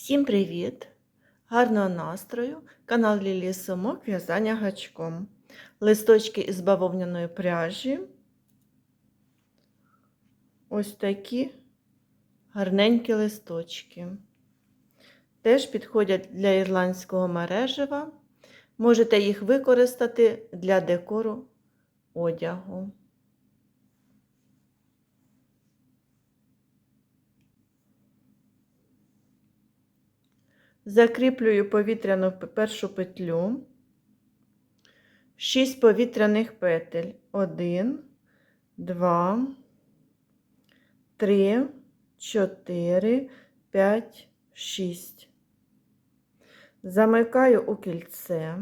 Всім привіт! Гарного настрою! Канал Лілії Сумок в'язання гачком. Листочки із бавовняної пряжі. Ось такі гарненькі листочки. Теж підходять для ірландського мережева. Можете їх використати для декору одягу. Закріплюю повітряну першу петлю, 6 повітряних петель. 1, 2, 3, 4, 5, 6. Замикаю у кільце.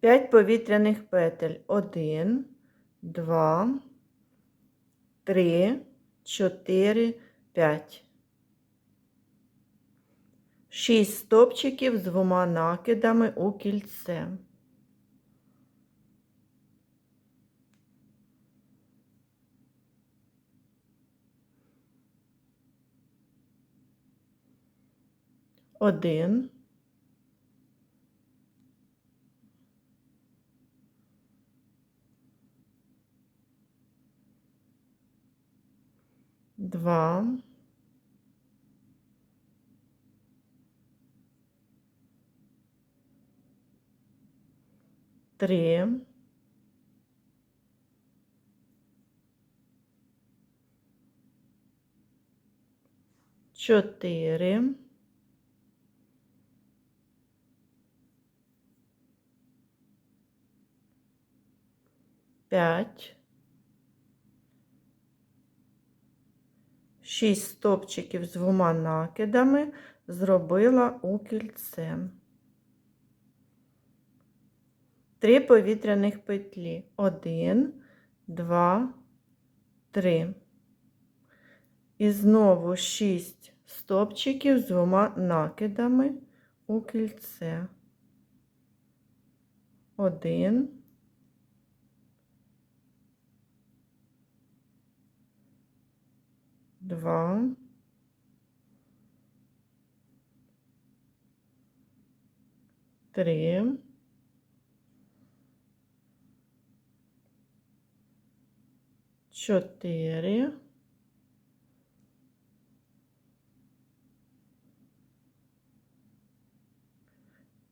5 повітряних петель. 1, 2, 3, 4, 5. 6 стопчиків з двома накидами у кільце. Один. Два. Три. Чотири. П'ять. Шість стопчиків з двома накидами зробила у кільце. Три повітряних петлі. Один, два, три. І знову шість стопчиків з двома накидами у кільце. Один. Два. Три. Чотири.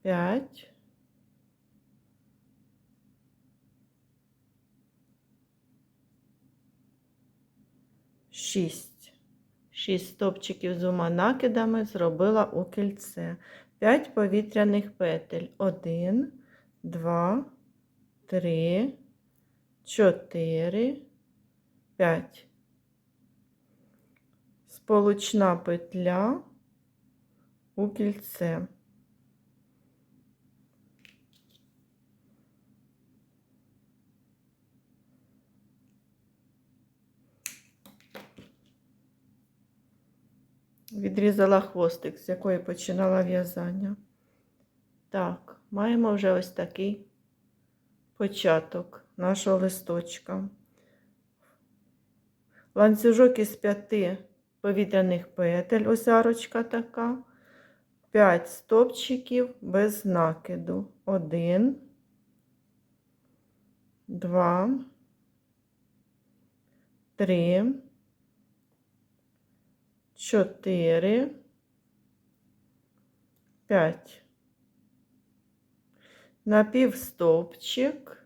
П'ять. Шість. Шість стопчиків з двома накидами зробила у кільце. П'ять повітряних петель. Один, два, три, чотири, п'ять. Сполучна петля у кільце. Відрізала хвостик, з якої починала в'язання. Так, маємо вже ось такий початок нашого листочка. Ланцюжок із п'яти повітряних петель, ось арочка така, 5 стопчиків без накиду. Один, два, три, чотири, п'ять. Напівстовпчик.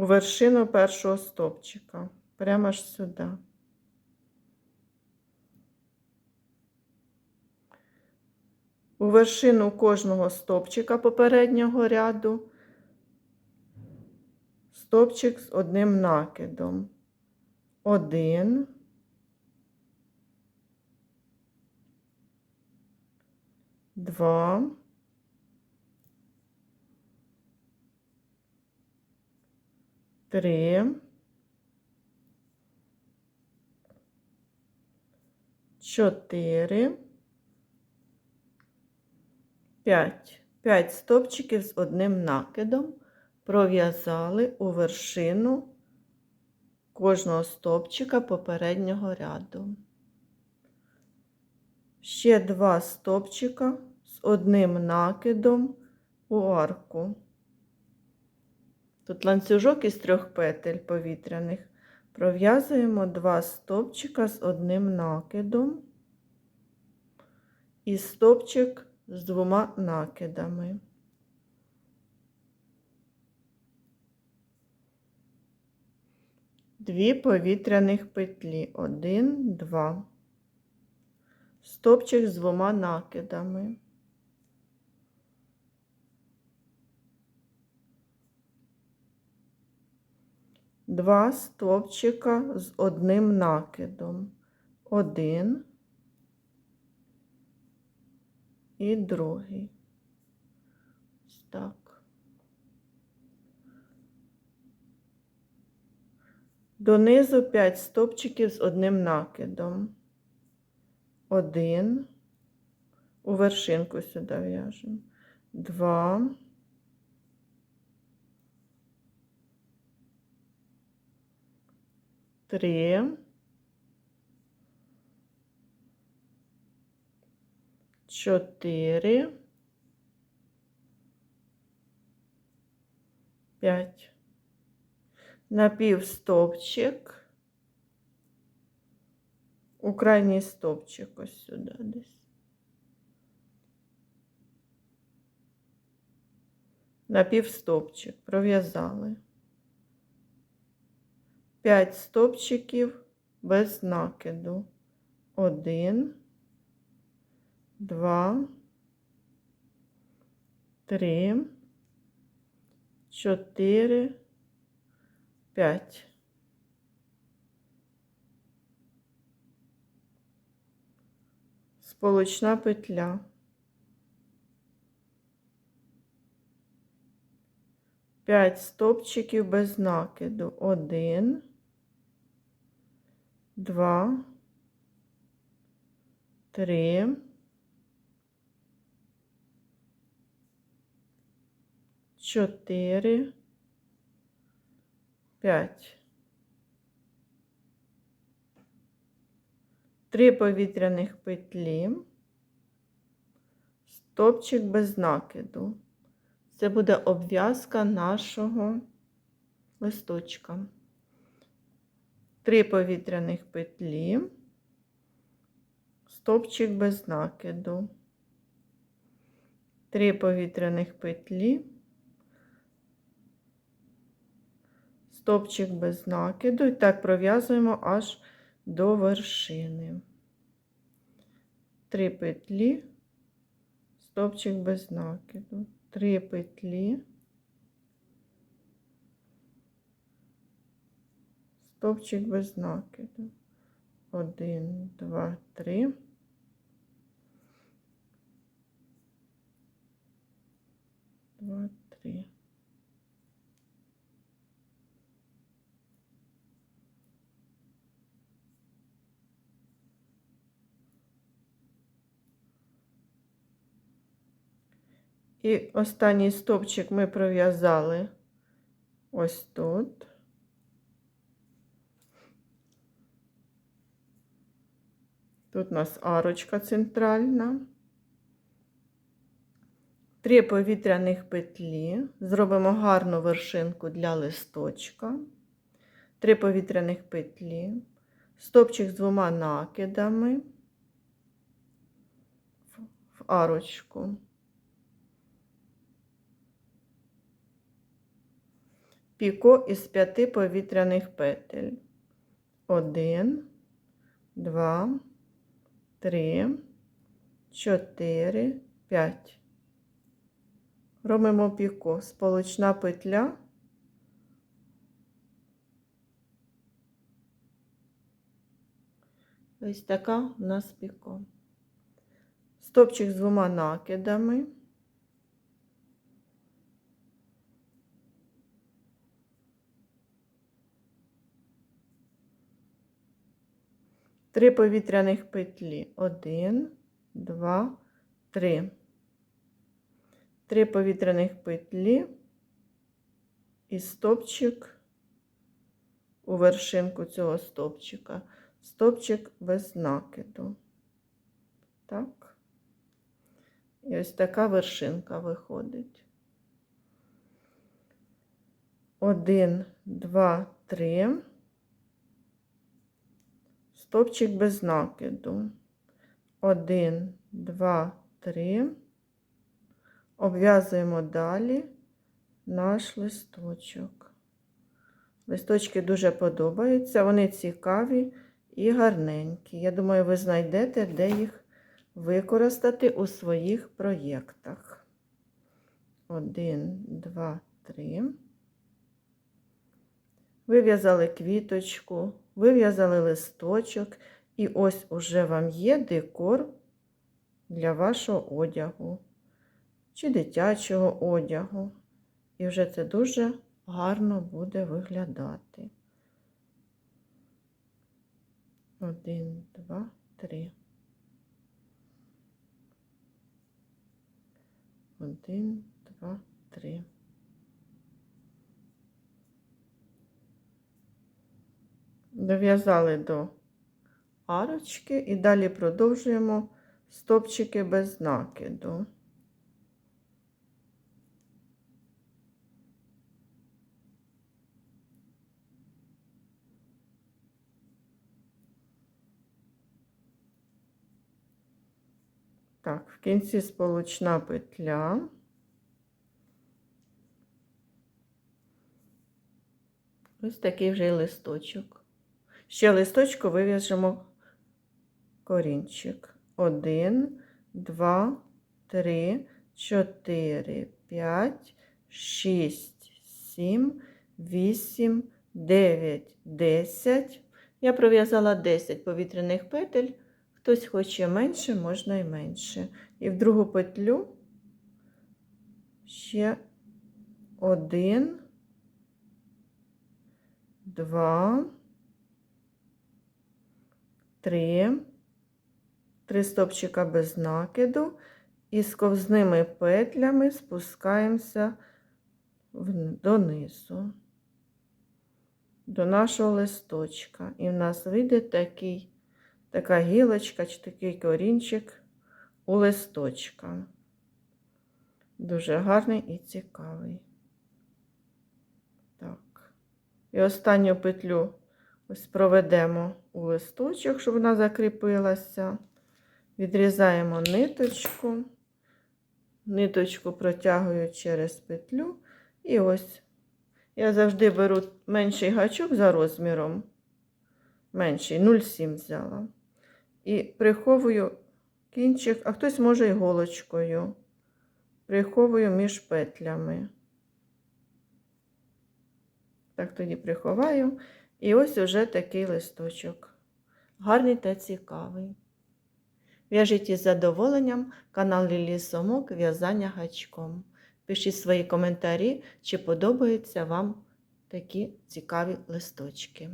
У вершину першого стовпчика. Прямо аж сюди. У вершину кожного стовпчика попереднього ряду стовпчик з одним накидом. Один. Два. Три. Чотири. П'ять. П'ять стовпчиків з одним накидом пров'язали у вершину кожного стовпчика попереднього ряду. Ще два стовпчика з одним накидом у арку. Тут ланцюжок із трьох петель повітряних. Пров'язуємо два стовпчика з одним накидом і стовпчик з двома накидами. Дві повітряних петлі. Один, два. Стовпчик з двома накидами. Два стовпчика з одним накидом. Один і другий. Ось так. Донизу 5 стовпчиків з одним накидом. Один. У вершинку сюди в'яжемо. Два. Три. Чотири. П'ять. Напівстовпчик. У крайній стовпчик ось сюди десь. Напівстовпчик пров'язали. 5 стовпчиків без накиду. 1, 2, 3, 4, 5. Сполучна петля. П'ять стовпчиків без накиду. Один, два, три, чотири, п'ять. Три повітряних петлі, стовпчик без накиду. Це буде обв'язка нашого листочка. Три повітряних петлі, стовпчик без накиду. Три повітряних петлі, стовпчик без накиду. І так пров'язуємо аж до вершини. Три петлі, стовпчик без накиду. Три петлі, стовпчик без накиду. Один, два, три. Два, три. І останній стовпчик ми пров'язали ось тут. Тут у нас арочка центральна. Три повітряних петлі. Зробимо гарну вершинку для листочка. Три повітряних петлі. Стопчик з двома накидами в арочку. Піко із п'яти повітряних петель. Один, два, три, чотири, п'ять. Робимо піку сполучна петля. Ось така у нас піко. Стопчик з двома накидами. Три повітряних петлі. Один, два, три. Три повітряних петлі. і стопчик у вершинку цього стопчика. Стопчик без накиду. Так. І ось така вершинка виходить. Один, два, три. Стопчик без накиду. Один, два, три. Обв'язуємо далі наш листочок. Листочки дуже подобаються, вони цікаві і гарненькі. Я думаю, ви знайдете, де їх використати у своїх проєктах. Один, два, три. Вив'язали квіточку, вив'язали листочок, і ось уже вам є декор для вашого одягу чи дитячого одягу. І вже це дуже гарно буде виглядати. Один, два, три. Один, два, три. Дов'язали до арочки і далі продовжуємо стопчики без накиду. Так, в кінці сполучна петля. Ось такий вже й листочок. Ще листочку вив'яжемо корінчик. Один, два, три, чотири, п'ять, шість, сім, вісім, дев'ять, десять. Я пров'язала 10 повітряних петель. Хтось хоче менше, можна і менше. І в другу петлю ще один, два, три, три стопчика без накиду і з ковзними петлями спускаємося донизу, до нашого листочка. І в нас вийде такий така гілочка чи такий корінчик у листочка. Дуже гарний і цікавий. Так. І останню петлю ось проведемо у листочок, щоб вона закріпилася. Відрізаємо ниточку, ниточку протягую через петлю. І ось я завжди беру менший гачок за розміром. Менший, 0,7 взяла. І приховую кінчик, а хтось може іголочкою. Приховую між петлями. Так тоді приховаю. І ось уже такий листочок. Гарний та цікавий. В'яжіть із задоволенням канал Лілі Сомок В'язання гачком. Пишіть свої коментарі, чи подобаються вам такі цікаві листочки.